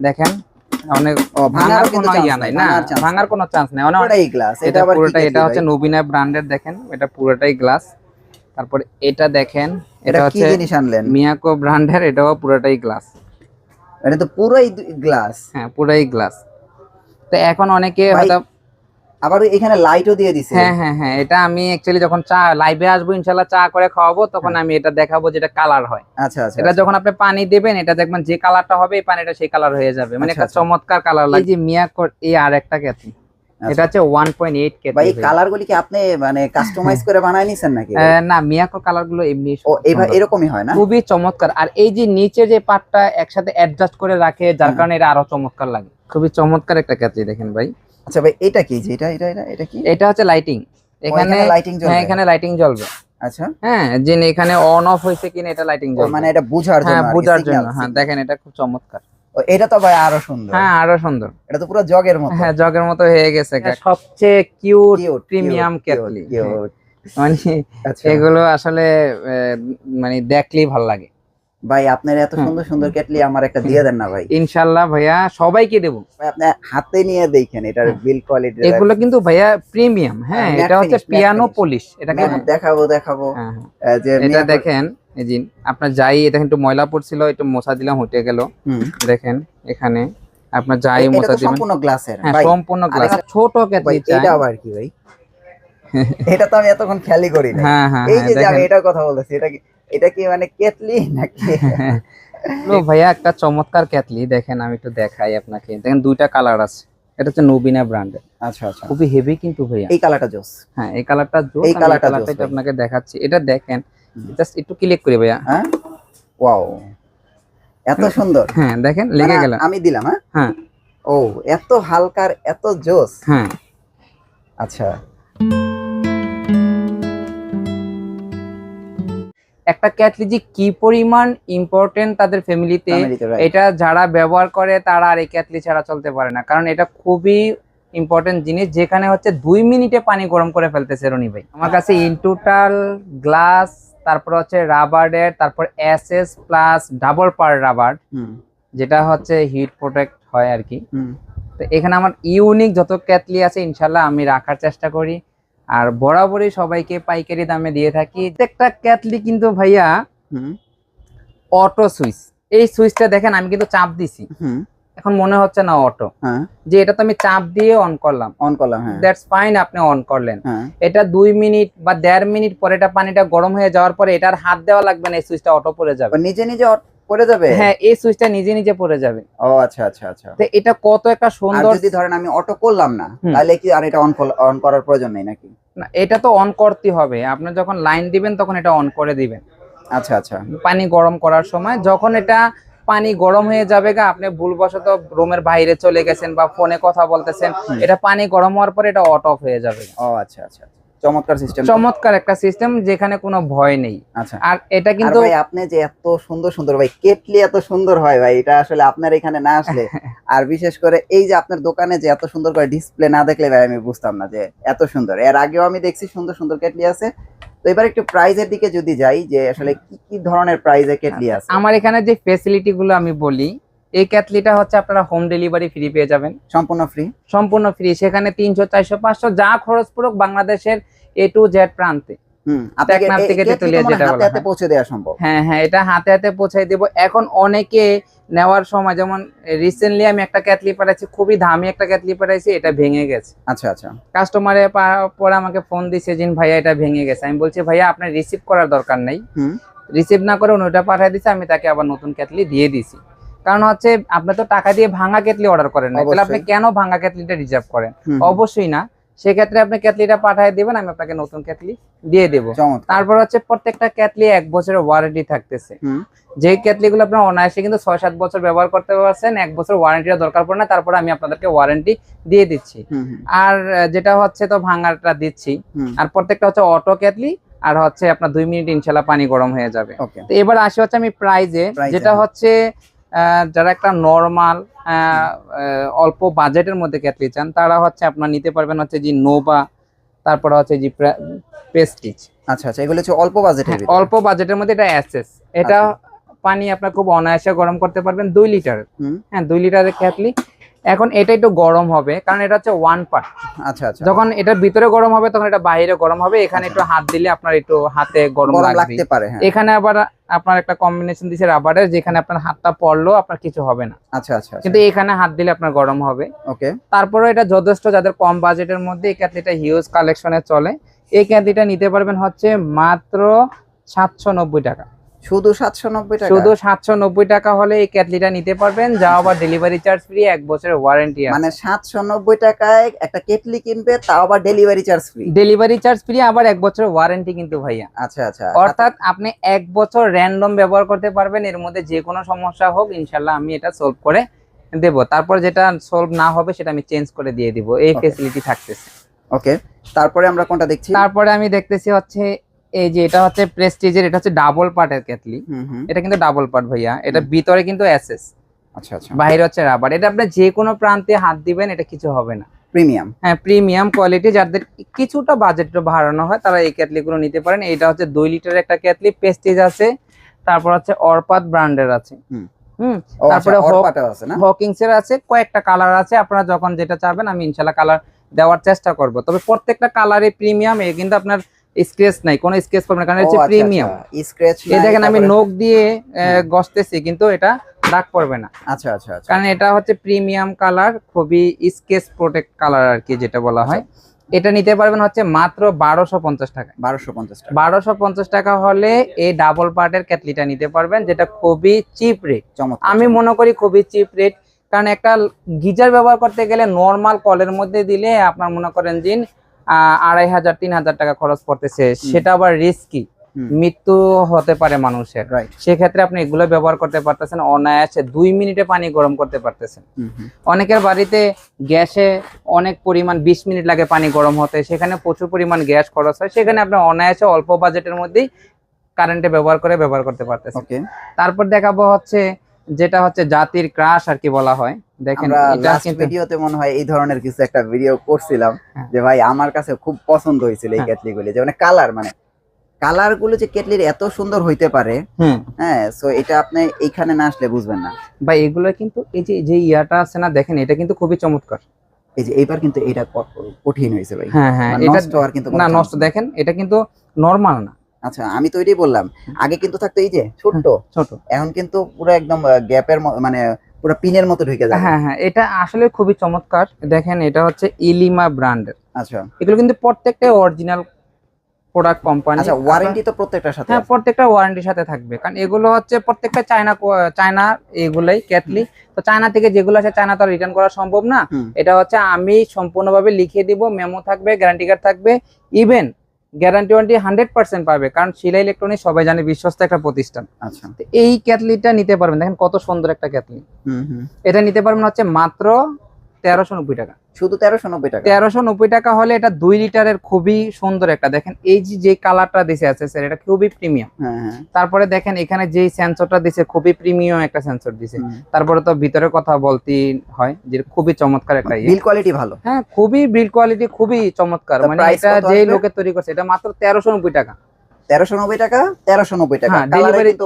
দেখেন অনেক ভাঙার ভাঙার কোনো ইয়া নাই না ভাঙার কোনো চান্স নাই অনেক গ্লাস এটা এটা পুরোটা এটা হচ্ছে নবীনা ব্র্যান্ডের দেখেন এটা পুরোটাই গ্লাস তারপর এটা দেখেন এটা এটা হচ্ছে জিনিস আনলেন? মিয়াকো ব্র্যান্ডের এটাও পুরোটাই গ্লাস এটা তো পুরোই গ্লাস হ্যাঁ পুরোই গ্লাস তো এখন অনেকে হয়তো আবার এখানে লাইটও দিয়ে দিছে। হ্যাঁ হ্যাঁ হ্যাঁ এটা আমি অ্যাকচুয়ালি যখন চা লাইভে আসব ইনশাল্লাহ চা করে খাওয়াবো তখন আমি এটা দেখাবো যেটা কালার হয়। আচ্ছা আচ্ছা এটা যখন আপনি পানি দিবেন এটা দেখবেন যে কালারটা হবে এই পানিটা সেই কালার হয়ে যাবে। মানে আচ্ছা, একটা আচ্ছা। চমৎকার কালার লাগে এই যে মিয়াকোর এই আর একটা আচ্ছা। এটা হচ্ছে ওয়ান পয়েন্ট এইট ভাই এই কেথি কালার গুলি কি আপনি মানে কাস্টমাইজ করে বানায় নিছেন নাকি? না মিয়াকোর কালারগুলো এমনি ও এরকমই হয় না? খুবই চমৎকার। আর এই যে নিচে যে পাটটা একসাথে অ্যাডজাস্ট করে রাখে যার হ্যাঁ। কারণে এটা আরও চমৎকার লাগে। খুবই চমৎকার একটা ক্যাথি দেখেন ভাই। আচ্ছা ভাই এটা কি? যে এটা এটা এটা এটা কি? এটা হচ্ছে লাইটিং এখানে লাইটিং হ্যাঁ এখানে লাইটিং জ্বলবে। আচ্ছা। হ্যাঁ যে এখানে অন অফ হয়েছে কিনা এটা লাইটিং জ্বলবে। মানে এটা বুঝার জন্য হ্যাঁ বোঝার জন্য। হ্যাঁ দেখেন এটা খুব চমৎকার। ও, এটা তো ভাই আরও সুন্দর। হ্যাঁ আরও সুন্দর। এটা তো পুরো জগের মতো। হ্যাঁ জগের মতো হয়ে গেছে সবচেয়ে কিউট প্রিমিয়াম cute। মানে আচ্ছা। এগুলো আসলে আহ, মানে দেখলেই ভালো লাগে। ভাই আপনার এত সুন্দর সুন্দর কেটলি আমার একটা দিয়ে দেন না ভাই। ইনশাল্লাহ ভাইয়া সবাইকে দেবো। ভাই আপনি হাতে নিয়ে দেখেন এটার। বিল কোয়ালিটি এগুলো কিন্তু ভাইয়া প্রিমিয়াম হ্যাঁ এটা হচ্ছে পিয়ানো। পলিশ এটাকে দেখাবো দেখাবো। হ্যাঁ, হ্যাঁ। যে এটা দেখেন এই যে আপনার যাই এটা একটু ময়লা পড়ছিল একটু মোছা দিলাম হটে গেল। দেখেন এখানে আপনার যাই মোছা দিবেন। সম্পূর্ণ গ্লাসের হ্যাঁ ভাই। সম্পূর্ণ গ্লাস ছোট চাই। এটা আবার কি ভাই? এটা তো আমি এতক্ষণ খেয়ালই করি না হ্যাঁ হ্যাঁ এই হ্যাঁ, যে আমি এটার কথা বলতেছি এটা কি এটা কি মানে কেটলি নাকি? লো ভাইয়া একটা চমৎকার ক্যাটলি দেখেন আমি একটু দেখাই আপনাকে। দেখেন দুইটা কালার আছে। এটা হচ্ছে নবীনা ব্র্যান্ডের আচ্ছা আচ্ছা। খুবই হেভি কিন্তু ভাইয়া। এই কালারটা জোস। হ্যাঁ এই কালারটা এই এই কালারটা জোস। আপনাকে দেখাচ্ছি। এটা দেখেন জাস্ট একটু ক্লিক করে ভাইয়া। হ্যাঁ? ওয়াও এত সুন্দর। হ্যাঁ দেখেন লেগে মানে গেল। আমি দিলাম হ্যাঁ? হ্যাঁ। ও এত হালকার এত জোস। হ্যাঁ। আচ্ছা। একটা ক্যাটলি যে কি পরিমাণ ইম্পর্টেন্ট তাদের ফ্যামিলিতে এটা যারা ব্যবহার করে তারা আর এই ক্যাটলি ছাড়া চলতে পারে না। কারণ এটা খুবই ইম্পর্টেন্ট জিনিস যেখানে হচ্ছে দুই মিনিটে পানি গরম করে ফেলতেছে রনি ভাই। আমার কাছে ইনটোটাল গ্লাস তারপর হচ্ছে রাবারের তারপর এস এস প্লাস ডাবল পার রাবার যেটা হচ্ছে হিট প্রোটেক্ট হয় আর কি। তো এখানে আমার ইউনিক যত ক্যাটলি আছে ইনশাল্লাহ আমি রাখার চেষ্টা করি। আর বরাবরই সবাইকে পাইকারি দামে দিয়ে থাকি। প্রত্যেকটা ক্যাটলি কিন্তু ভাইয়া অটো সুইচ। এই সুইচটা দেখেন আমি কিন্তু চাপ দিছি। এখন মনে হচ্ছে না অটো। হ্যাঁ। যে এটা তো আমি চাপ দিয়ে অন করলাম। অন করলাম হ্যাঁ। দ্যাটস ফাইন আপনি অন করলেন। হ্যাঁ। এটা দুই মিনিট বা দেড় মিনিট পরে এটা পানিটা গরম হয়ে যাওয়ার পরে এটার হাত দেওয়া লাগবে না এই সুইচটা অটো পড়ে যাবে। নিজে নিজে অট- পড়ে যাবে? হ্যাঁ এই সুইচটা নিজে নিজে পড়ে যাবে। ও আচ্ছা আচ্ছা আচ্ছা। তো এটা কত একটা সুন্দর যদি ধরেন আমি অটো করলাম না তাহলে কি আর এটা অন অন করার প্রয়োজন নেই নাকি? না, এটা তো অন করতে হবে। আপনি যখন লাইন দিবেন তখন এটা অন করে দিবেন। আচ্ছা আচ্ছা। পানি গরম করার সময় যখন এটা পানি গরম হয়ে যাবে গা আপনি ভুলবশত রুমের বাইরে চলে গেছেন বা ফোনে কথা বলতেছেন এটা পানি গরম হওয়ার পরে এটা অট অফ হয়ে যাবে। ও আচ্ছা আচ্ছা। চমৎকার সিস্টেম চমৎকার একটা সিস্টেম যেখানে কোনো ভয় নেই। আচ্ছা। আর এটা কিন্তু ভাই আপনি যে এত সুন্দর সুন্দর ভাই কেটলি এত সুন্দর হয় ভাই এটা আসলে আপনার এখানে না আসলে। আর বিশেষ করে এই যে আপনার দোকানে যে এত সুন্দর করে ডিসপ্লে না দেখলে ভাই আমি বুঝতাম না যে এত সুন্দর। এর আগেও আমি দেখছি সুন্দর সুন্দর কেটলি আছে। তো এবার একটু প্রাইজের দিকে যদি যাই যে আসলে কি কি ধরনের প্রাইজে কেটলি আছে? আমার এখানে যে ফেসিলিটি গুলো আমি বলি এই ক্যাটলিটা হচ্ছে আপনারা হোম ডেলিভারি ফ্রি পেয়ে যাবেন। সম্পূর্ণ ফ্রি সম্পূর্ণ ফ্রি সেখানে তিনশো চারশো পাঁচশো যা খরচ পড়ুক বাংলাদেশের এ টু জেড প্রান্তে হয়। এটা হাতে হাতে দিব। এখন অনেকে নেওয়ার সময় যেমন রিসেন্টলি আমি একটা ক্যাটলি পাঠাইছি খুবই দামি একটা ক্যাটলি পাঠাইছি এটা ভেঙে গেছে। আচ্ছা আচ্ছা। কাস্টমারে পরে আমাকে ফোন দিছে জিন ভাইয়া এটা ভেঙে গেছে। আমি বলছি ভাইয়া আপনার রিসিভ করার দরকার নেই। হুম। রিসিভ না করে উনি ওটা পাঠিয়ে দিছে আমি তাকে আবার নতুন ক্যাটলি দিয়ে দিছি। কারণ হচ্ছে আপনি তো টাকা দিয়ে ভাঙা কেটলি অর্ডার করেন না তাহলে আপনি। কেন ভাঙা কেটলিটা রিজার্ভ করেন? অবশ্যই না। সেক্ষেত্রে আপনি কেটলিটা পাঠিয়ে দিবেন আমি আপনাকে নতুন কেটলি দিয়ে দেবো। তারপর হচ্ছে প্রত্যেকটা কেটলি এক বছরের ওয়ারেন্টি থাকতেছে। যে কেটলি গুলো আপনার অনায়াসে কিন্তু ছয় সাত বছর ব্যবহার করতে পারছেন এক বছর ওয়ারেন্টির দরকার পড়ে না তারপরে আমি আপনাদেরকে ওয়ারেন্টি দিয়ে দিচ্ছি। আর যেটা হচ্ছে তো ভাঙাটা দিচ্ছি। আর প্রত্যেকটা হচ্ছে অটো কেটলি আর হচ্ছে আপনার দুই মিনিট ইনশাল্লাহ পানি গরম হয়ে যাবে। তো এবার আসি হচ্ছে আমি প্রাইজে যেটা। হচ্ছে যারা একটা নর্মাল অল্প বাজেটের মধ্যে ক্যাটলি চান তারা হচ্ছে আপনার নিতে পারবেন হচ্ছে যে নোভা তারপরে হচ্ছে যে প্রেস্টিজ আচ্ছা আচ্ছা এগুলো হচ্ছে অল্প বাজেটের অল্প বাজেটের মধ্যে এটা অ্যাসেস এটা পানি আপনার খুব অনায়াসে গরম করতে পারবেন দুই লিটার হ্যাঁ দুই লিটারের কেটলি এখন এটা একটু গরম হবে কারণ এটা হচ্ছে ওয়ান পার্ট আচ্ছা আচ্ছা। যখন এটা ভিতরে গরম হবে তখন এটা বাইরে গরম হবে এখানে একটু হাত দিলে আপনার একটু হাতে গরম লাগতে পারে হ্যাঁ। এখানে আবার আপনার একটা কম্বিনেশন দিছে রাবারের যেখানে আপনার হাতটা পড়লেও আপনার কিছু হবে না। আচ্ছা আচ্ছা কিন্তু এখানে হাত দিলে আপনার গরম হবে। ওকে। তারপরে এটা যথেষ্ট যাদের কম বাজেটের মধ্যে এই ক্যাটলিটা হিউজ কালেকশনে চলে। এই ক্যাটলিটা নিতে পারবেন হচ্ছে মাত্র সাতশো নব্বই টাকা। শুধু সাতশো নব্বই টাকা? শুধু সাতশো নব্বই টাকা হলে এই ক্যাটলিটা নিতে পারবেন যা আবার ডেলিভারি চার্জ ফ্রি এক বছরের ওয়ারেন্টি আছে। মানে সাতশো নব্বই টাকায় একটা কেটলি কিনবে তাও আবার delivery charge free delivery charge free আবার এক বছরের ওয়ারেন্টি কিন্তু ভাইয়া। আচ্ছা আচ্ছা। অর্থাৎ আপনি এক বছর র্যান্ডম ব্যবহার করতে পারবেন এর মধ্যে যে কোনো সমস্যা হোক ইনশাল্লাহ আমি এটা সলভ করে দেবো। তারপর যেটা সলভ না হবে সেটা আমি চেঞ্জ করে দিয়ে দিব। এই. ফেসিলিটি থাকতেছে। ওকে তারপরে আমরা কোনটা দেখছি? তারপরে আমি দেখতেছি হচ্ছে এই যে এটা হচ্ছে প্রেস্টিজের এটা হচ্ছে ডাবল পার্টের কেটলি এটা কিন্তু ডাবল পার্ট ভাইয়া। এটা ভিতরে কিন্তু এসএস আচ্ছা আচ্ছা। বাইরে হচ্ছে রাবার এটা আপনি যে কোনো প্রান্তে হাত দিবেন এটা কিছু হবে না। প্রিমিয়াম হ্যাঁ প্রিমিয়াম কোয়ালিটি যাদের কিছুটা বাজেট বাড়ানো হয় তারা এই ক্যাটলি গুলো নিতে পারেন। এটা হচ্ছে দুই লিটারের একটা ক্যাটলি পেস্টিজ আছে। তারপর হচ্ছে অরপাত ব্র্যান্ডের আছে। হুম। হুম তারপরে তারপরে আছে না? হকিংস এর আছে কয়েকটা কালার আছে। আপনারা যখন যেটা চাবেন আমি ইনশাল্লাহ কালার দেওয়ার চেষ্টা করব। তবে প্রত্যেকটা কালারে প্রিমিয়াম এ কিন্তু আপনার স্ক্রেচ নাই কোনো স্ক্রেচ পাবেন না, কারণ হচ্ছে প্রিমিয়াম। স্ক্র্যাচ এই দেখেন আমি নখ দিয়ে আহ, গসতেছি কিন্তু এটা দাগ পড়বে না। আচ্ছা আচ্ছা আচ্ছা। কারণ এটা হচ্ছে প্রিমিয়াম কালার খুবই স্কেচ প্রোটেক্ট কালার আর কি যেটা বলা হয়। এটা নিতে পারবেন হচ্ছে মাত্র বারোশো পঞ্চাশ টাকা বারোশো পঞ্চাশ টাকা। বারোশো পঞ্চাশ টাকা হলে এই ডাবল পার্টের ক্যাটলিটা নিতে পারবেন যেটা খুবই চিপ রেট। আমি মনে করি খুবই চিপ রেট কারণ একটা গিজার ব্যবহার করতে গেলে নর্মাল কলের মধ্যে দিলে আপনার মনে করেন আহ, আড়াই হাজার তিন হাজার টাকা খরচ পড়তেছে। সেটা আবার রিস্কি মৃত্যু হতে পারে মানুষের। সেক্ষেত্রে আপনি এগুলো ব্যবহার করতে পারতেছেন অনায়াসে দুই মিনিটে পানি গরম করতে পারতেছেন। অনেকের বাড়িতে গ্যাসে অনেক পরিমাণ বিশ মিনিট লাগে পানি গরম হতে সেখানে প্রচুর পরিমাণ গ্যাস খরচ হয় সেখানে আপনি অনায়াসে অল্প বাজেটের মধ্যেই কারেন্টে ব্যবহার করে ব্যবহার করতে পারতেছেন। তারপর দেখাবো হচ্ছে যেটা হচ্ছে জাতির ক্রাশ আর কি বলা হয়। দেখেন আমরা এটা কিন্তু ভিডিওতে মনে হয় এই ধরনের কিছু একটা ভিডিও করছিলাম হ্যাঁ। যে ভাই আমার কাছে খুব পছন্দ হয়েছিল এই হ্যাঁ। কেটলি গুলি যে মানে কালার মানে কালারগুলো যে কেটলির এত সুন্দর হইতে পারে হ্যাঁ সো এটা আপনি এইখানে না আসলে বুঝবেন না। ভাই এগুলো কিন্তু এই যে যে ইয়াটা আছে না দেখেন এটা কিন্তু খুবই চমৎকার। এই যে এইবার কিন্তু এটা কঠিন হয়েছে ভাই। হ্যাঁ হ্যাঁ এটা কিন্তু না নষ্ট দেখেন এটা কিন্তু নরমাল না। আচ্ছা আমি তো এটাই বললাম আগে কিন্তু থাকতো এই যে ছোট্ট। ছোট। এখন কিন্তু পুরো একদম গ্যাপের মানে পুরো পিনের মতো ঢুকে যাবে। হ্যাঁ হ্যাঁ এটা আসলে খুবই চমৎকার। দেখেন এটা হচ্ছে ইলিমা ব্র্যান্ডের আচ্ছা। এগুলো কিন্তু প্রত্যেকটাই অরিজিনাল প্রোডাক্ট কোম্পানি আচ্ছা ওয়ারেন্টি তো প্রত্যেকটার সাথে হ্যাঁ প্রত্যেকটা ওয়ারেন্টির সাথে থাকবে। কারণ এগুলো হচ্ছে প্রত্যেকটা চায়না চায়না এগুলাই ক্যাটলি তো চায়না থেকে যেগুলো আছে চায়না তো রিটার্ন করা সম্ভব না। এটা হচ্ছে আমি সম্পূর্ণভাবে লিখিয়ে দিব মেমো থাকবে গ্যারান্টি কার্ড থাকবে। Even guarantee warranty hundred percent পাবে কারণ শিলা ইলেকট্রনিক সবাই জানে বিশ্বস্ত একটা প্রতিষ্ঠান। আচ্ছা। এই ক্যাটলিটা নিতে পারবেন দেখেন কত সুন্দর একটা ক্যাটলি এটা নিতে পারবেন হচ্ছে মাত্র তেরোশো নব্বই টাকা। শুধু তেরোশো নব্বই টাকা। তেরোশো নব্বই টাকা হলে এটা দুই লিটারের খুবই সুন্দর একটা দেখেন এই যে যে কালারটা দিছে আছে স্যার এটা খুবই প্রিমিয়াম হ্যাঁ তারপরে দেখেন এখানে যেই সেন্সরটা দিছে খুবই প্রিমিয়াম একটা সেন্সর দিছে। তারপরে তো ভিতরে কথা বলতে হয় যে খুবই চমৎকার একটা ইয়ে। বিল কোয়ালিটি ভালো। হ্যাঁ খুবই বিল কোয়ালিটি খুবই চমৎকার। মানে এটা আসবে? লোকে তৈরি করছে এটা মাত্র তেরোশো নব্বই টাকা। তেরোশো নব্বই টাকা তেরোশো নব্বই টাকা। হ্যাঁ,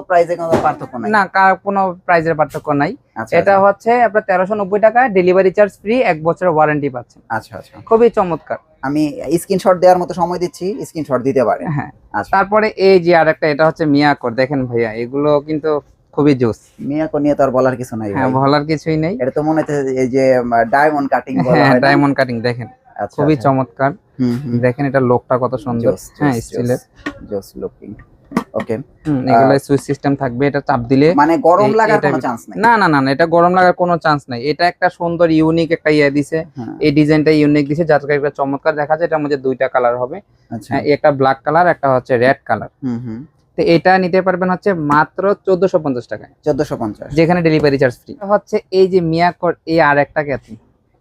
প্রাইসে কোনো পার্থক্য নাই। না কোনো প্রাইজের পার্থক্য নাই। আচ্ছা এটা হচ্ছে আপনার তেরোশো নব্বই টাকা ডেলিভারি চার্জ ফ্রি এক বছরের ওয়ারেন্টি পাচ্ছেন। আচ্ছা আচ্ছা। খুবই চমৎকার। আমি স্ক্রিনশট দেওয়ার মতো সময় দিচ্ছি স্ক্রিনশট দিতে পারে হ্যাঁ। আচ্ছা। তারপরে এই যে আরেকটা এটা হচ্ছে মিয়াকোর দেখেন ভাইয়া এগুলো কিন্তু খুবই জোস মিয়াকো নিয়ে তো আর বলার কিছু নাই হ্যাঁ বলার কিছুই নেই। এটা তো মনে হচ্ছে এই যে ডায়মন্ড কাটিং হ্যাঁ ডায়মন্ড কাটিং দেখেন। আচ্ছা, খুবই আচ্ছা। চমৎকার। দেখেন এটা লোকটা কত সুন্দর। হ্যাঁ স্টিলের জোস, জোস লুকিং ওকে এগুলো সুইচ সিস্টেম থাকবে এটা চাপ দিলে মানে গরম লাগার কোনো চান্স নাই। না না না না, এটা গরম লাগার কোনো চান্স নাই। এটা একটা সুন্দর ইউনিক একটা ইয়ে দিছে। হ্যাঁ, এই ডিজাইনটা ইউনিক দিছে যার কারণে একটা চমৎকার দেখা যায় এটার মধ্যে দুইটা কালার হবে। আচ্ছা। হ্যাঁ, একটা ব্ল্যাক কালার একটা হচ্ছে রেড কালার হুম হুম। তো এটা নিতে পারবেন হচ্ছে মাত্র চোদ্দশো পঞ্চাশ টাকায়। চোদ্দশো পঞ্চাশ। যেখানে ডেলিভারি চার্জ ফ্রি হচ্ছে এই যে মিয়াকর এই আর একটা ক্যাথি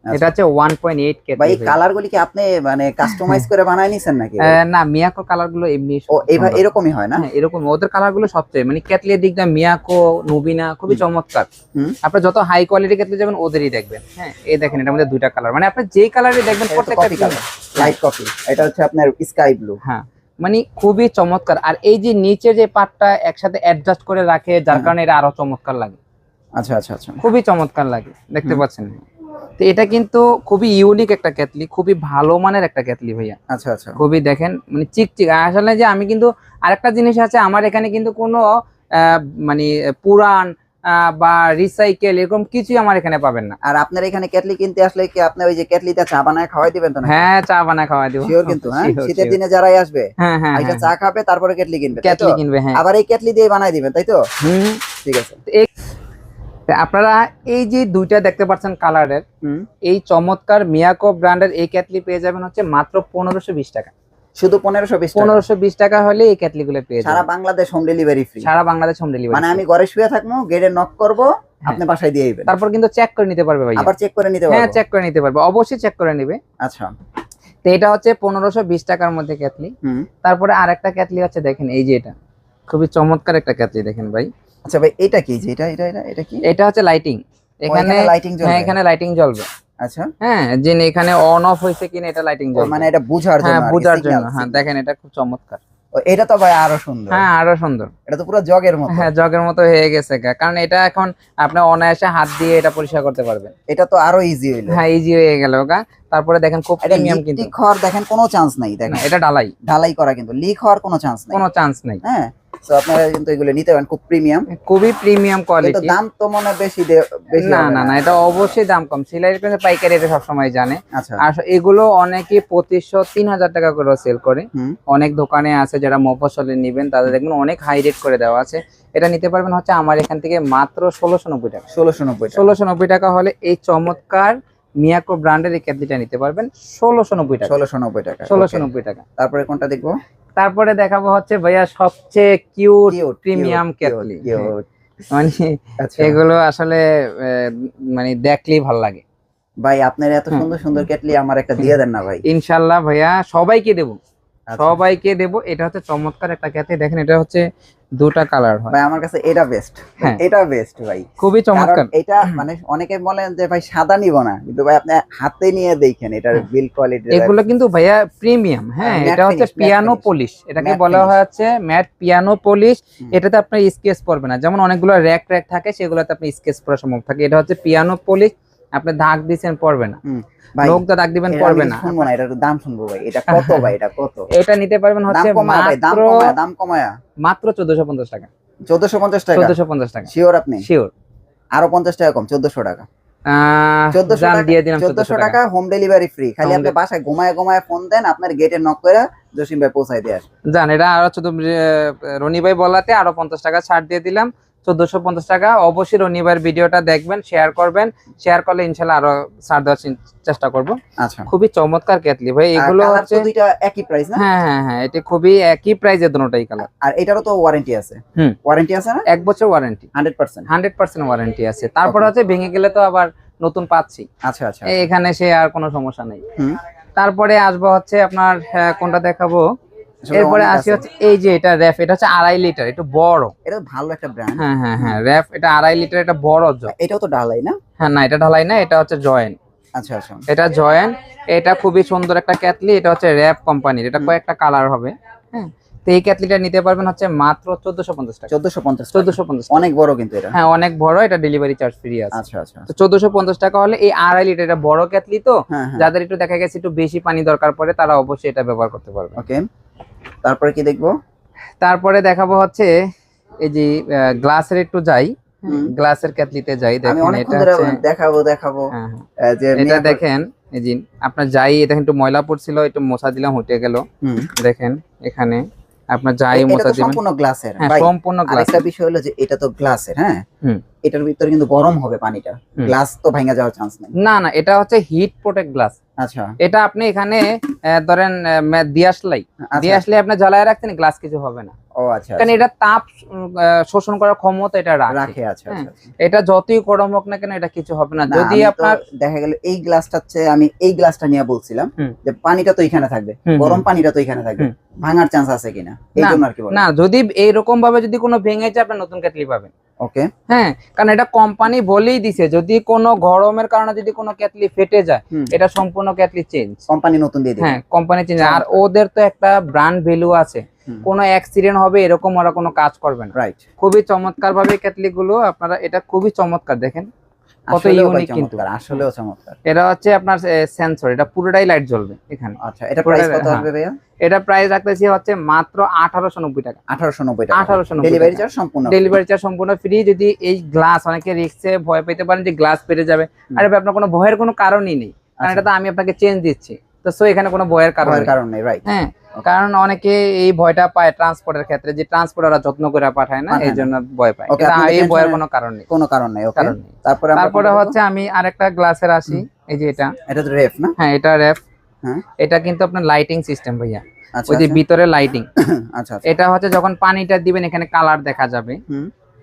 এটা হচ্ছে ওয়ান পয়েন্ট এইট বা এই কালার গুলি কি আপনি মানে কাস্টমাইজ করে বানায় নিছেন নাকি? না মিয়াকো কালারগুলো এমনি ও এরকমই হয় না? হ্যাঁ এরকম। ওদের কালারগুলো সবচেয়ে মানে ক্যাটলির দিক দিয়ে মিয়াকো নুবিনা খুবই চমৎকার। আপনি যত হাই কোয়ালিটি ক্যাটলি যাবেন ওদেরই দেখবেন। হ্যাঁ এই দেখেন এটার মধ্যে দুইটা কালার মানে আপনি যেই কালারই দেখবেন এটা প্রত্যেকটা কালার লাইট কপি এটা হচ্ছে আপনার স্কাই ব্লু হ্যাঁ মানে খুবই চমৎকার। আর এই যে নিচে যে পাটটা একসাথে অ্যাডজাস্ট করে রাখে যার হ্যাঁ। কারণে এটা আরও চমৎকার লাগে। আচ্ছা আচ্ছা আচ্ছা। খুবই চমৎকার লাগে দেখতে পাচ্ছেন। তো এটা কিন্তু খুবই ইউনিক একটা ক্যাটলি খুবই ভালো মানের একটা ক্যাটলি ভাইয়া। আচ্ছা আচ্ছা। খুবই দেখেন মানে চিকচিক। আসলে যে আমি কিন্তু আরেকটা জিনিস আছে আমার এখানে কিন্তু কোনো মানে পুরান বা রিসাইকেল এরকম কিছুই আমার এখানে পাবেন না। আর আপনার এখানে কেটলি কিনতে আসলে কি আপনি ওই যে কেটলিতে চা বানায় খাওয়াই দিবেন তো না হ্যাঁ চা বানা খাওয়াই দিব। শিওর কিন্তু হ্যাঁ? শীতের দিনে যারাই আসবে হ্যাঁ হ্যাঁ হ্যাঁ। চা খাবে তারপরে কেটলি কিনবে? ক্যাটলি কিনবে হ্যাঁ। আবার এই কেটলি দিয়ে বানাই দিবেন তাই তো? হুম। ঠিক আছে। আপনারা এই যে দুইটা দেখতে পাচ্ছেন কালারের এই চমৎকার মিয়াকো ব্র্যান্ডের এই ক্যাটলি পেয়ে যাবেন হচ্ছে মাত্র পনেরোশো বিশ টাকা। শুধু পনেরোশো বিশ টাকা? পনেরোশো বিশ টাকা হলে এই ক্যাটলি গুলো পেয়ে সারা বাংলাদেশ হোম ডেলিভারি ফ্রি সারা বাংলাদেশ হোম ডেলিভারি মানে আমি ঘরে শুয়ে থাকব গেটে নক করব আপনি বাসায় দিয়ে দিবেন তারপর কিন্তু চেক করে নিতে পারবে ভাই আবার চেক করে নিতে হ্যাঁ চেক করে নিতে পারবে। অবশ্যই চেক করে নিবে। আচ্ছা। তো এটা হচ্ছে পনেরোশো বিশ টাকার মধ্যে ক্যাটলি। তারপরে আর একটা ক্যাটলি আছে দেখেন এই যে এটা। খুবই চমৎকার একটা ক্যাটলি দেখেন ভাই। আচ্ছা ভাই এটা কি? যে এটা এটা এটা এটা কি? এটা হচ্ছে লাইটিং এখানে লাইটিং হ্যাঁ জ্বলবে। এখানে লাইটিং জ্বলবে। আচ্ছা। হ্যাঁ যে এখানে অন অফ হয়েছে কিনা এটা লাইটিং জ্বলবে। মানে এটা বুঝার জন্য হ্যাঁ বোঝার জন্য। হ্যাঁ দেখেন এটা খুব চমৎকার। ও, এটা তো ভাই আরও সুন্দর। হ্যাঁ আরও সুন্দর। এটা তো পুরো জগের মতো। হ্যাঁ জগের মতো হয়ে গেছে। কারণ এটা এখন আপনি অনায়াসে হাত দিয়ে এটা পরিষ্কার করতে পারবেন। এটা তো আরও ইজি হইল। হ্যাঁ ইজি হয়ে গেল গা। তারপরে দেখেন খুব প্রিমিয়াম কিন্তু। লিক হওয়ার দেখেন কোনো চান্স নাই দেখেন। এটা ঢালাই। ঢালাই করা কিন্তু। লিক হওয়ার কোনো চান্স নাই। কোনো চান্স নাই। হ্যাঁ। আপনারা কিন্তু এগুলো নিতে পারেন খুব প্রিমিয়াম খুবই প্রিমিয়াম কোয়ালিটি দাম তো মনে বেশি বেশি না না না। এটা অবশ্যই দাম কম। সিলাইয়ের কিন্তু পাইকারি এটা সবসময় জানে। আচ্ছা। আর এগুলো অনেকে পঁচিশশো তিন হাজার টাকা করে সেল করে। অনেক দোকানে আছে যারা মফসলে নিবেন তাদের দেখবেন অনেক হাই রেট করে দেওয়া আছে। এটা নিতে পারবেন হচ্ছে আমার এখান থেকে মাত্র ষোলোশো নব্বই টাকা। ষোলোশো নব্বই ষোলোশো নব্বই টাকা হলে এই চমৎকার মিয়াকো ব্র্যান্ডের এই ক্যাটলিটা নিতে পারবেন। ষোলোশো নব্বই টাকা। ষোলোশো নব্বই টাকা। ষোলোশো নব্বই টাকা। তারপরে কোনটা দেখব? তারপরে দেখাবো হচ্ছে ভাইয়া সবচেয়ে কিউট প্রিমিয়াম ক্যাটলি। মানে আচ্ছা। এগুলো আসলে আহ, মানে দেখলেই ভালো লাগে। ভাই আপনার এত সুন্দর সুন্দর কেটলি আমার একটা দিয়ে দেন না ভাই। ইনশাল্লাহ ভাইয়া সবাইকে দেবো। সবাইকে দেবো। এটা হচ্ছে চমৎকার একটা ক্যাথে। দেখেন এটা হচ্ছে দুটা কালার হয়। ভাই আমার কাছে এটা বেস্ট হ্যাঁ। এটা বেস্ট ভাই। খুবই চমৎকার। এটা মানে অনেকে বলেন যে ভাই সাদা নিব না। কিন্তু ভাই আপনি হাতে নিয়ে দেখেন এটার হ্যাঁ। বিল কোয়ালিটি এগুলো কিন্তু ভাইয়া প্রিমিয়াম হ্যাঁ হ্যাঁ, এটা হচ্ছে পিয়ানো পলিশ এটাকে বলা। হয় হচ্ছে ম্যাট পিয়ানো পলিশ এটাতে আপনার স্কেচ পড়বে না। যেমন অনেকগুলো র্যাক র্যাক থাকে সেগুলোতে আপনি স্কেচ পড়া সম্ভব থাকে। এটা হচ্ছে পিয়ানো পলিশ আপনি দাগ দিচ্ছেন পড়বে না। ভাই লোক তো দাগ দিবেন পড়বে না। শুনব না এটার দাম শুনব ভাই এটা কত ভাই এটা কত? এটা নিতে পারবেন হচ্ছে মাত্র কমায় দাম কমায়া। মাত্র চোদ্দশো পঞ্চাশ টাকা। চোদ্দশো পঞ্চাশ টাকা? চোদ্দশো পঞ্চাশ টাকা। শিওর আপনি? শিওর আরও পঞ্চাশ টাকা কম চোদ্দশো টাকা। চোদ্দশো দাম টাকা হোম ডেলিভারি ফ্রি খালি আপনি বাসায় ঘুমায় ঘুমায় ফোন দেন আপনার গেটে নক করে জসিম ভাই পৌঁছাই দিয়ে জান এটা আরও রনি ভাই বলাতে আরও পঞ্চাশ টাকা ছাড় দিয়ে দিলাম। চোদ্দশো পঞ্চাশ টাকা। অবশ্যই রনি ভাইয়ের ভিডিওটা দেখবেন শেয়ার করবেন। শেয়ার করলে ইনশাল্লাহ আরও ছাড় দেওয়ার চেষ্টা করব। আচ্ছা। খুবই চমৎকার ক্যাটলি ভাই। এগুলো হচ্ছে একই প্রাইস না? হ্যাঁ হ্যাঁ হ্যাঁ এটা খুবই একই প্রাইজের দুটোটাই কালার আর এটারও তো ওয়ারেন্টি আছে। হুম। ওয়ারেন্টি আছে না? এক বছর warranty hundred percent hundred percent warranty আছে। তারপর. হচ্ছে ভেঙে গেলে তো আবার নতুন পাচ্ছি। আচ্ছা আচ্ছা। এখানে সে আর কোনো সমস্যা নেই। হুম। তারপরে আসব হচ্ছে আপনার কোনটা দেখাবো? এরপরে আছে। হচ্ছে এই যে এটা র্যাফ এটা হচ্ছে আড়াই লিটার একটু বড়। এটা ভালো একটা ব্র্যান্ড হ্যাঁ হ্যাঁ হ্যাঁ র্যাফ এটা আড়াই লিটার এটা বড় জয় এটাও তো ঢালাই না? হ্যাঁ না এটা ঢালাই না এটা হচ্ছে জয়েন। আচ্ছা আচ্ছা। এটা জয়েন এটা খুবই সুন্দর একটা ক্যাটলি এটা হচ্ছে র্যাপ কোম্পানির এটা। কয়েকটা কালার হবে হ্যাঁ। তো এই ক্যাটলিটা নিতে পারবেন হচ্ছে মাত্র চোদ্দশো পঞ্চাশ টাকা। চোদ্দশো পঞ্চাশ চোদ্দশো পঞ্চাশ অনেক বড় কিন্তু এটা। হ্যাঁ অনেক বড় এটা ডেলিভারি চার্জ ফ্রি আছে। আচ্ছা আচ্ছা তো চোদ্দশো পঞ্চাশ টাকা হলে এই আড়াই লিটার এটা বড় ক্যাটলি তো হ্যাঁ হ্যাঁ। যাদের একটু দেখা গেছে একটু বেশি পানি দরকার পড়ে তারা অবশ্যই এটা ব্যবহার করতে পারবে ওকে তারপরে কি দেখব? তারপরে দেখাবো হচ্ছে এই যে গ্লাসের একটু যাই। গ্লাসের ক্যাটলিতে যাই। দেখেন এটা দেখাবো দেখাবো। হ্যাঁ, হ্যাঁ। যে এটা দেখেন এই যে আপনার যাই দেখেন একটু ময়লা পড়ছিল একটু মোছা দিলাম হটে গেল। দেখেন এখানে আপনার যাই মোছা দিবেন। সম্পূর্ণ গ্লাসের। হ্যাঁ ভাই সম্পূর্ণ গ্লাস। বিষয় হলো যে এটা তো গ্লাসের হ্যাঁ। এটার ভিতরে কিন্তু গরম হবে পানিটা। গ্লাস তো ভাঙা যাওয়ার চান্স নেই। না না এটা হচ্ছে হিট প্রোটেক্ট গ্লাস আচ্ছা। এটা আপনি এখানে ধরেন দিয়াশলাই আচ্ছা। দিয়াশলাই আপনি জ্বালায় রাখছেন গ্লাস কিছু হবে না। ও আচ্ছা কারণ এটা তাপ শোষণ করার ক্ষমতা এটা রাখে। আচ্ছা হ্যাঁ। আচ্ছা আচ্ছা। এটা যতই গরম হোক না কেন এটা কিছু হবে না। যদি আপনার দেখা গেল এই গ্লাসটা হচ্ছে আমি এই গ্লাসটা নিয়ে বলছিলাম যে পানিটা তো এখানে থাকবে গরম পানিটা তো এখানে থাকবে। ভাঙার চান্স আছে কিনা? এই জন্য আর কি না যদি এইরকম ভাবে যদি কোনো ভেঙে যায় আপনি নতুন কেটলি পাবেন। ওকে হ্যাঁ কারণ এটা কোম্পানি বলেই দিছে যদি কোনো গরমের কারণে যদি কোনো ক্যাটলি ফেটে যায় এটা সম্পূর্ণ ক্যাটলি চেঞ্জ কোম্পানি নতুন দিয়ে হ্যাঁ কোম্পানি চেঞ্জ আর ওদের তো একটা ব্র্যান্ড ভ্যালু আছে। কোন অ্যাক্সিডেন্ট হবে এরকম ওরা কোনো কাজ করবে না। রাইট খুবই চমৎকার ভাবে কেটলি গুলো আপনারা এটা খুবই চমৎকার দেখেন। কত ইউনিক কিন্তু। আসলেও চমৎকার। এটা হচ্ছে আপনার সেন্সর এটা পুরোটাই লাইট জ্বলবে এখানে। আচ্ছা এটা পুরোটা- প্রাইস কত হ্যাঁ। আসবে ভাইয়া? এটা প্রাইস রাখতেছি হচ্ছে মাত্র আঠারোশো নব্বই টাকা। ডেলিভারি চার্জ সম্পূর্ণ ডেলিভারি চার্জ সম্পূর্ণ ফ্রি যদি এই গ্লাস অনেকে ভয় পেতে পারেন যে গ্লাস পেরে যাবে। আরে আপনার কোনো ভয়ের কোনো কারণই নেই। কারণ আচ্ছা। এটা তো আমি আপনাকে চেঞ্জ দিচ্ছি। তো সো এখানে কোনো ভয়ের কারণ নেই। কারণ নেই রাইট হ্যাঁ। কারণ অনেকে এই ভয়টা পায় ট্রান্সপোর্টের ক্ষেত্রে যে ট্রান্সপোর্ট ওরা যত্ন করে পাঠায় না এই জন্য ভয় পায়। এই ভয়ের কোনো কারণ নেই। কোনো কারণ নেই কারণ তারপরে তারপরে হচ্ছে আমি আরেকটা গ্লাসের আসি এই যে এটা। এটা তো রেফ না? হ্যাঁ এটা রেফ হ্যাঁ। এটা কিন্তু আপনার লাইটিং সিস্টেম ভাইয়া। আচ্ছা ওই যে আচ্ছা। ভিতরে লাইটিং আচ্ছা আচ্ছা। এটা হচ্ছে যখন পানিটা দিবেন এখানে কালার দেখা যাবে।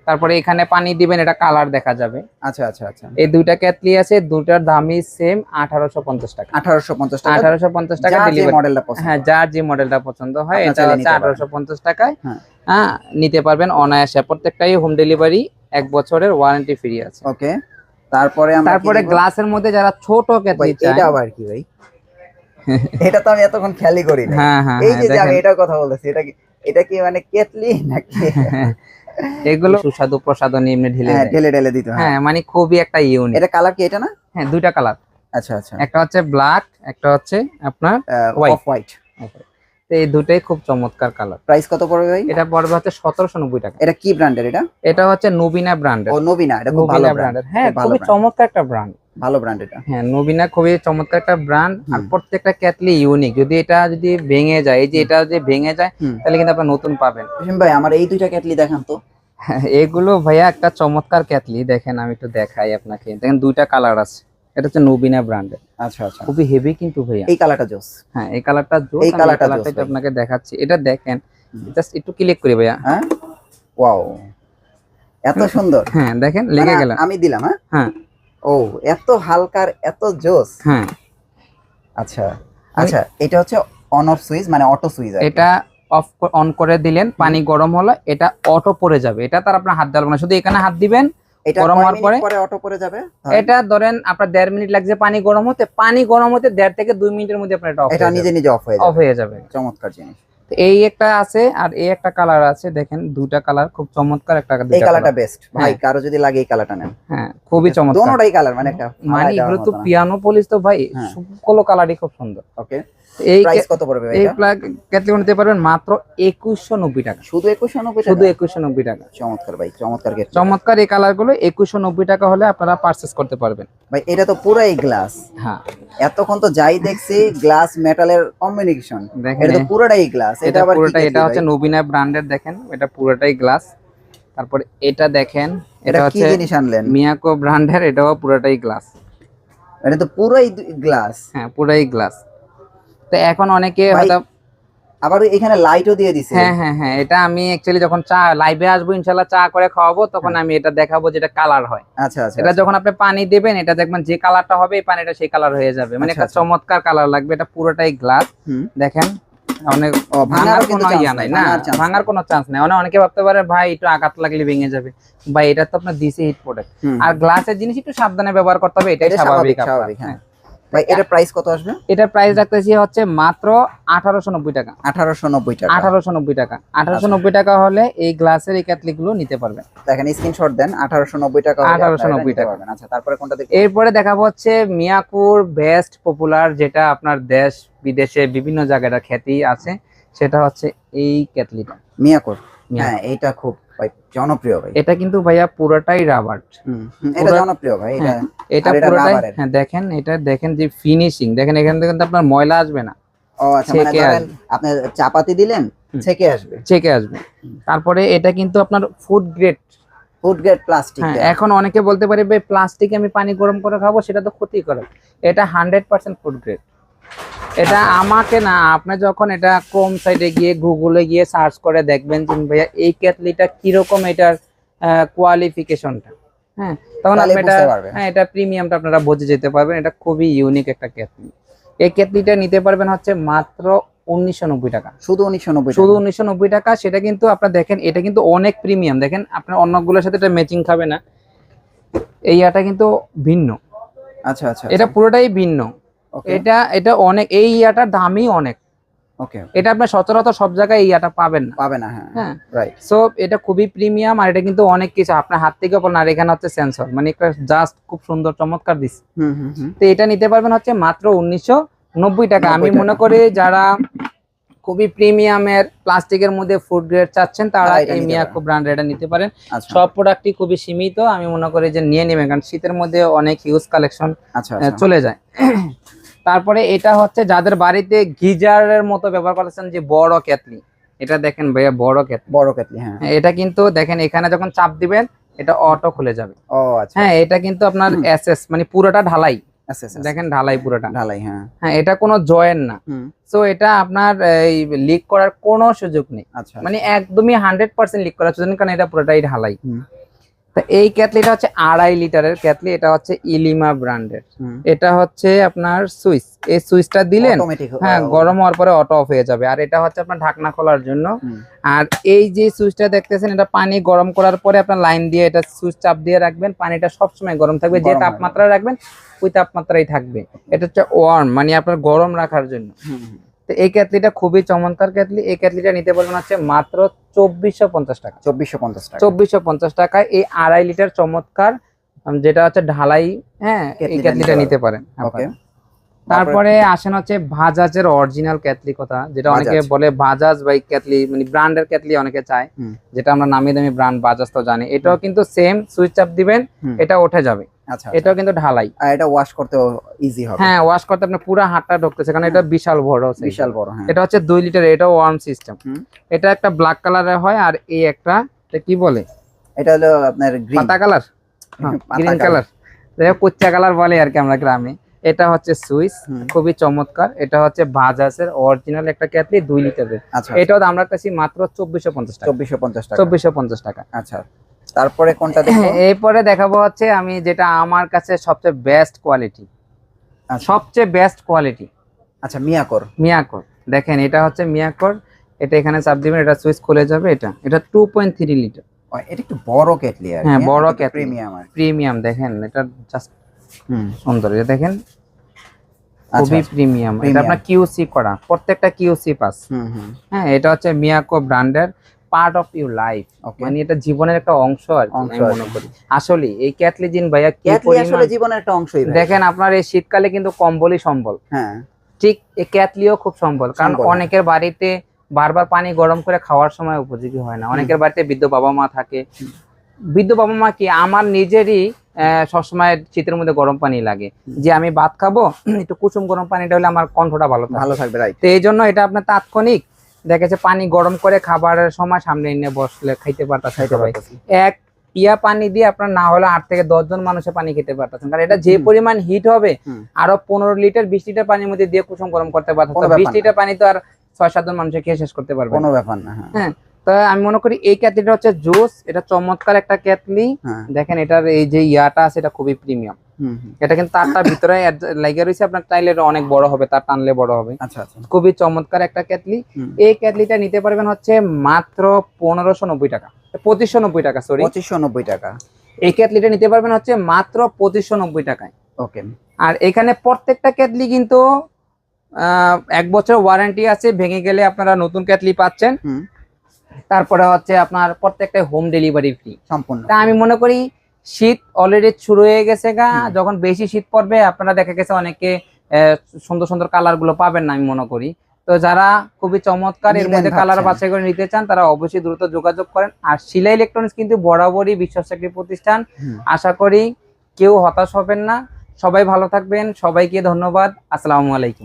তারপরে এখানে পানি দিবেন এটা কালার দেখা যাবে। আচ্ছা আচ্ছা আচ্ছা। এই দুইটা ক্যাটলি আছে দুটার দামই সেম আঠারোশো পঞ্চাশ টাকা। আঠারোশো পঞ্চাশ টাকা? আঠারোশো পঞ্চাশ টাকা যার যে ডেলিভারি মডেলটা পছন্দ। হ্যাঁ যার যে মডেলটা পছন্দ হয় এটা হচ্ছে নিতে পারেন। আঠারোশো পঞ্চাশ টাকায়। হ্যাঁ। হ্যাঁ নিতে পারবেন অনায়াসে। প্রত্যেকটাই হোম ডেলিভারি এক বছরের ওয়ারেন্টি ফ্রি আছে। ওকে। তারপরে আমরা তারপরে গ্লাসের মধ্যে যারা ছোট ক্যাটলি চায় এটা আবার কি ভাই। এটা তো আমি এতক্ষণ খেয়ালই করি না হ্যাঁ হ্যাঁ এই যে যে আমি এটার কথা বলতেছি এটা কি এটা কি মানে কেটলি নাকি? এগুলো সুস্বাদু প্রসাদনী এমনি ঢেলে হ্যাঁ ঢেলে ঢেলে দিতে হয়। মানে খুবই একটা ইউনিক এটা কালার কি এটা না? হ্যাঁ দুইটা কালার আচ্ছা আচ্ছা। একটা হচ্ছে ব্ল্যাক একটা হচ্ছে আপনার অফ হোয়াইট তো এই দুটাই খুব চমৎকার কালার প্রাইস কত পড়বে ভাই? এটা পড়বে হচ্ছে সতেরোশো নব্বই টাকা। এটা কি ব্র্যান্ডের এটা? এটা হচ্ছে নবিনা ব্র্যান্ডের ও নবীনা এটা খুব ভালো ব্র্যান্ড ব্র্যান্ডের হ্যাঁ খুবই চমৎকার একটা ব্র্যান্ড ভালো ব্র্যান্ড এটা। হ্যাঁ নবীনা খুবই চমৎকার একটা ব্র্যান্ড আর প্রত্যেকটা ক্যাটলি ইউনিক যদি এটা যদি ভেঙে যায় এই যে এটা যদি ভেঙে যায় তাহলে কিন্তু আপনার নতুন পাবেন। ভাই আমার এই দুইটা ক্যাটলি দেখান তো। এগুলো ভাইয়া একটা চমৎকার ক্যাটলি দেখেন আমি একটু দেখাই আপনাকে। দেখেন দুইটা কালার আছে। এটা হচ্ছে নবীনা ব্র্যান্ডের আচ্ছা আচ্ছা। খুবই হেভি কিন্তু ভাইয়া। এই কালারটা জোস। হ্যাঁ এই কালারটা জোস। এই কালারটা আপনাকে দেখাচ্ছি। এটা দেখেন জাস্ট একটু ক্লিক করি ভাইয়া। হ্যাঁ? ওয়াও এত সুন্দর। হ্যাঁ দেখেন লেগে মানে গেল। আমি দিলাম হ্যাঁ? হ্যাঁ। ও এত হালকার এত জোস। হ্যাঁ। আচ্ছা আচ্ছা এটা হচ্ছে অন অফ সুইচ মানে অটো সুইচ এটা অফ অন করে দিলেন পানি গরম হলো এটা অটো পড়ে যাবে। এটা তার আপনার হাত দেওয়া না শুধু এখানে হাত দিবেন এটা গরম হওয়ার পরে? অটো পরে যাবে? এটা ধরেন আপনার দেড় মিনিট লাগছে পানি গরম হতে পানি গরম হতে দেড় থেকে দুই মিনিটের মধ্যে আপনার এটা নিজে নিজে অফ হয়ে অফ যাবে। হয়ে যাবে। চমৎকার জিনিস। এই একটা আছে আর এই একটা কালার আছে দেখেন দুটা কালার খুব চমৎকার একটা এই কালারটা বেস্ট ভাই হ্যাঁ। কারও যদি লাগে এই কালারটা নেন। হ্যাঁ খুবই চমৎকার। দুটোই কালার মানে একটা মানে এগুলো তো পিয়ানো পলিশ তো ভাই হ্যাঁ। সবগুলো কালারই খুব সুন্দর। ওকে এই কত পড়বে এই এটা? ক্যাটলিগুলো নিতে পারবেন মাত্র একুশশো নব্বই টাকা। শুধু 2190 শুধু টাকা। চমৎকার ভাই চমৎকার চমৎকার এই টাকা হলে আপনারা করতে পারবেন। ভাই এটা তো পুরাই গ্লাস হ্যাঁ। এতক্ষণ তো যাই দেখছি গ্লাস মেটালের কম্বিনেশন দেখেন এটা তো পুরোটাই গ্লাস এটা এটা আবার হচ্ছে? নবীনা ব্র্যান্ডের দেখেন। এটা পুরোটাই গ্লাস তারপর এটা দেখেন এটা এটা হচ্ছে মিয়াকো ব্র্যান্ডের এটাও পুরোটাই গ্লাস এটা তো পুরাই গ্লাস হ্যাঁ পুরোই গ্লাস তো এখন অনেকে হয়তো আবার এখানে লাইটও দিয়ে দিছে। হ্যাঁ হ্যাঁ হ্যাঁ এটা আমি অ্যাকচুয়ালি যখন চা লাইভে আসব ইনশাল্লাহ চা করে খাওয়াবো তখন আমি এটা দেখাবো যেটা কালার হয়। আচ্ছা আচ্ছা এটা যখন আপনি পানি দেবেন এটা দেখবেন যে কালারটা হবে এই পানিটা সেই কালার হয়ে যাবে। মানে আচ্ছা, একটা আচ্ছা। চমৎকার কালার লাগবে এটা পুরোটাই গ্লাস দেখেন অনেক ভাঙার ভাঙারও কোনো ইয়া নাই, নাই না? ভাঙার কোনো চান্স নাই। অনেক অনেকে ভাবতে পারে ভাই একটু আঘাত লাগলে ভেঙে যাবে। ভাই এটা তো আপনার দিছে হিট প্রোডাক্ট আর গ্লাসের জিনিস একটু সাবধানে ব্যবহার করতে হবে এটাই স্বাভাবিক, হ্যাঁ। ভাই এটা প্রাইস কত আসবে? এটার প্রাইস রাখতেছি হচ্ছে মাত্র আঠারোশো নব্বই টাকা। আঠারোশো নব্বই টাকা। আঠারোশো নব্বই টাকা। আঠারোশো নব্বই টাকা হলে এই গ্লাসের এই গুলো নিতে পারবেন। দেখেন স্ক্রিনশট দেন আঠারোশো নব্বই টাকা হলে আপনারা 1890 টাকা। আচ্ছা তারপরে কোনটা দেখব এরপরে দেখাবো হচ্ছে মিয়াকুর বেস্ট পপুলার যেটা আপনার দেশ বিদেশে বিভিন্ন জায়গায় এটার খ্যাতি আছে সেটা হচ্ছে এই ক্যাটলিটা মিয়াকোর। হ্যাঁ এটা খুব ভাই জনপ্রিয় ভাই। এটা কিন্তু ভাইয়া পুরোটাই রাবার এটা জনপ্রিয় ভাই এটা হ্যাঁ, এটা পুরোটাই হ্যাঁ দেখেন এটা দেখেন যে ফিনিশিং দেখেন এখান থেকে কিন্তু আপনার ময়লা আসবে না। ও আচ্ছা মানে ছেঁকে ধরেন আপনি চাপাতি দিলেন। ছেকে আসবে। চেকে আসবে। তারপরে এটা কিন্তু আপনার food grade food grade plastic এখন অনেকে বলতে পারে ভাই প্লাস্টিকে আমি পানি গরম করে খাব সেটা তো ক্ষতি করে এটা হান্ড্রেড পার্সেন্ট ফুড গ্রেড এটা আচ্ছা। আমাকে না আপনি যখন এটা ক্রোম সাইডে গিয়ে গুগলে গিয়ে সার্চ করে দেখবেন যে ভাইয়া এই ক্যাটলিটা কীরকম এটার কোয়ালিফিকেশনটা হ্যাঁ তখন আপনি এটা হ্যাঁ এটা প্রিমিয়ামটা আপনারা বুঝে যেতে পারবেন। এটা খুবই ইউনিক একটা ক্যাটলি। এই ক্যাটলিটা নিতে পারবেন হচ্ছে মাত্র উনিশশো নব্বই টাকা। শুধু উনিশশো নব্বই শুধু উনিশশো নব্বই টাকা সেটা কিন্তু আপনার দেখেন এটা কিন্তু অনেক প্রিমিয়াম দেখেন আপনার অন্যগুলোর সাথে এটা ম্যাচিং খাবে না। এই ইয়াটা কিন্তু ভিন্ন। আচ্ছা আচ্ছা। এটা পুরোটাই ভিন্ন। এটা এটা অনেক এই ইয়াটার দামই অনেক। ওকে এটা আপনার সচরাচর সব জায়গায় এই ইয়াটা পাবেন না। পাবে না হ্যাঁ হ্যাঁ রাইট সো এটা খুবই প্রিমিয়াম আর এটা কিন্তু অনেক কিছু। আপনার হাত থেকে পড়েন আর এখানে হচ্ছে সেন্সর মানে একটা জাস্ট খুব সুন্দর চমৎকার দিচ্ছে হুম হুম হুম। তো এটা নিতে পারবেন হচ্ছে মাত্র উনিশশো নব্বই টাকা। আমি মনে করি যারা খুবই প্রিমিয়ামের প্লাস্টিকের মধ্যে ফুড গ্রেড চাচ্ছেন তারা এটা এই মিয়াকো ব্র্যান্ড এটা নিতে পারেন। আচ্ছা। সব প্রোডাক্টই খুবই সীমিত। আমি মনে করি যে নিয়ে নেবেন কারণ শীতের মধ্যে অনেক হিউজ কালেকশন আচ্ছা আচ্ছা। চলে যায়। তারপরে এটা হচ্ছে যাদের বাড়িতে গিজারের মতো ব্যবহার করতেছেন যে বড় কেতলি। এটা দেখেন ভাইয়া বড় কেতলি। বড় কেটলি হ্যাঁ। হ্যাঁ, এটা কিন্তু দেখেন এখানে যখন চাপ দিবেন এটা অটো খুলে যাবে। ও আচ্ছা। হ্যাঁ এটা কিন্তু আপনার এসএস মানে পুরোটা ঢালাই। দেখেন ঢালাই পুরোটা। ঢালাই হ্যাঁ। হ্যাঁ এটা কোনো জয়েন না। সো এটা আপনার এই লিক করার কোনো সুযোগ নেই। আচ্ছা। মানে একদমই হান্ড্রেড পার্সেন্ট লিক করার সুযোগ নেই কারণ এটা পুরোটাই ঢালাই। তো এই ক্যাটলিটা হচ্ছে আড়াই লিটারের ক্যাটলি এটা হচ্ছে ইলিমা ব্র্যান্ডের। এটা হচ্ছে আপনার সুইচ এই সুইচটা দিলেন হ্যাঁ গরম হওয়ার পরে অটো অফ হয়ে যাবে। আর এটা হচ্ছে আপনার ঢাকনা খোলার জন্য। আর এই যে সুইচটা দেখতেছেন এটা পানি গরম করার পরে আপনার লাইন দিয়ে এটা সুইচ চাপ দিয়ে রাখবেন। পানিটা সবসময় গরম থাকবে যে তাপমাত্রা রাখবেন ওই তাপমাত্রাই থাকবে। এটা হচ্ছে ওয়ার্ম মানে আপনার গরম রাখার জন্য। তো এই ক্যাথলিটা খুবই চমৎকার ক্যাথলি এই ক্যাথলিটা নিতে পারবেন হচ্ছে মাত্র চব্বিশশো পঞ্চাশ টাকা। চব্বিশশো পঞ্চাশ টাকা। চব্বিশশো পঞ্চাশ টাকায় এই আড়াই লিটার চমৎকার যেটা হচ্ছে ঢালাই হ্যাঁ এই ক্যাটলিটা ক্যাটলিটা নিতে পারেন। ওকে। তারপরে আসেন হচ্ছে ভাজাজের অরিজিনাল ক্যাটলি কথা যেটা অনেকে বলে বাজাজ বাই ক্যাটলি মানে ব্র্যান্ডের ক্যাটলি অনেকে চায় যেটা আমরা নামি দামি ব্র্যান্ড বাজাজ তো জানি। এটাও কিন্তু সেম সুইচ চাপ দিবেন এটা উঠে যাবে। আচ্ছা এটাও কিন্তু ঢালাই। আর এটা ওয়াশ করতে ইজি হবে। হ্যাঁ ওয়াশ করতে আপনার পুরো হাতটা ঢুকতেছে কারণ এটা বিশাল বড়। বিশাল বড় হ্যাঁ। এটা হচ্ছে দুই লিটার এটাও ওয়ার্ম সিস্টেম এটা একটা ব্ল্যাক কালারের হয় আর এই একটা এটা কি বলে? এটা হলো আপনার গ্রিন পাতা কালার? Green colour. যাই হোক কুচ্চা কালার বলে আর কি আমরা গ্রামে। এটা হচ্ছে সুইস খুবই চমৎকার। এটা হচ্ছে বাজাজের অরিজিনাল একটা ক্যাটলি দুই লিটারের। আচ্ছা এটাও দাম রাখতেছি মাত্র চব্বিশশো পঞ্চাশ টাকা। চব্বিশশো পঞ্চাশ টাকা। চব্বিশশো পঞ্চাশ টাকা। আচ্ছা তারপরে কোনটা এরপরে দেখাবো হচ্ছে আমি যেটা আমার কাছে সবচেয়ে বেস্ট কোয়ালিটি আচ্ছা। সবচেয়ে বেস্ট কোয়ালিটি আচ্ছা মিয়াকর। মিয়াকর। দেখেন এটা হচ্ছে মিয়াকর। এটা এখানে চাপ দিবেন এটা সুইচ খুলে যাবে এটা। এটা টু পয়েন্ট থ্রি লিটার এটা একটু বড় কেটলি আর হ্যাঁ, বড় ক্যাটলি। প্রিমিয়াম প্রিমিয়াম দেখেন এটা জাস্ট সুন্দর এটা দেখেন আচ্ছা খুবই আচ্ছা। প্রিমিয়াম এটা আপনার কিউসি করা প্রত্যেকটা কিউসি পাস হ্যাঁ এটা হচ্ছে মিয়াকো ব্র্যান্ডের পার্ট অফ লাইফ মানে এটা জীবনের একটা অংশ আর কি, মনে করি। আসলে এই ক্যাটলি জিন ভাইয়া কি আসলে জীবনের একটা অংশই দেখেন আপনার এই শীতকালে কিন্তু কম্বলই সম্বল। হ্যাঁ। ঠিক এই ক্যাথলিও খুব সম্বল। কারণ। অনেকের বাড়িতে বারবার পানি গরম করে খাওয়ার সময় উপযোগী হয় না। অনেকের বাড়িতে বৃদ্ধ বাবা মা থাকে। বৃদ্ধ বাবা মা কি আমার নিজেরই সবসময় শীতের মধ্যে গরম পানি লাগে। যে আমি ভাত খাব একটু কুসুম গরম পানিটা হলে আমার কণ্ঠটা ভালো ভালো থাকবে রাইট তো এই জন্য এটা আপনার তাৎক্ষণিক দেখেছে পানি গরম করে খাবারের সময় সামনে এনে বসলে খাইতে পারতেছে। এক ইয়া পানি দিয়ে আপনার না হলে আট থেকে দশ জন মানুষের পানি খেতে পারতেছেন। কারণ এটা যে পরিমাণ হিট হবে আরও পনেরো লিটার বিশ লিটার পানির মধ্যে দিয়ে কুসুম গরম করতে পারতেন বিশ লিটার পানি তো আর ছয় সাতজন মানুষের খেয়ে শেষ করতে পারবে কোনো ব্যাপার না হ্যাঁ। হ্যাঁ। তো আমি মনে করি এই ক্যাটলিটা হচ্ছে জোস এটা চমৎকার একটা ক্যাটলি হ্যাঁ। দেখেন এটার এই যে ইয়াটা আছে এটা খুবই প্রিমিয়াম। এটা কিন্তু তারটা ভিতরে লাগে রয়েছে আপনার চাইলে অনেক বড় হবে তার টানলে বড় হবে। আচ্ছা আচ্ছা। খুবই চমৎকার একটা ক্যাটলি এই ক্যাটলিটা নিতে পারবেন হচ্ছে মাত্র পনেরোশো নব্বই টাকা। পঁচিশশো নব্বই টাকা সরি পঁচিশশো নব্বই টাকা। এই ক্যাটলিটা নিতে পারবেন হচ্ছে মাত্র পঁচিশশো নব্বই টাকায়। ওকে। আর এখানে প্রত্যেকটা ক্যাটলি কিন্তু আহ, এক বছর ওয়ারেন্টি আছে ভেঙে গেলে আপনারা নতুন ক্যাটলি পাচ্ছেন। তারপরে হচ্ছে আপনার প্রত্যেকটা হোম ডেলিভারি ফ্রি সম্পূর্ণ তা আমি মনে করি শীত অলরেডি শুরু হয়ে গেছে গা। যখন বেশি শীত পড়বে আপনারা দেখা গেছে অনেকে সুন্দর সুন্দর কালারগুলো পাবেন না আমি মনে করি। তো যারা খুবই চমৎকার এর মধ্যে কালার। বাছাই করে নিতে চান তারা অবশ্যই দ্রুত যোগাযোগ করেন। আর শিলা ইলেকট্রনিক্স কিন্তু বরাবরই বিশ্বাস একটি প্রতিষ্ঠান। আশা করি কেউ হতাশ হবেন না। সবাই ভালো থাকবেন। সবাইকে ধন্যবাদ। আসসালামু আলাইকুম।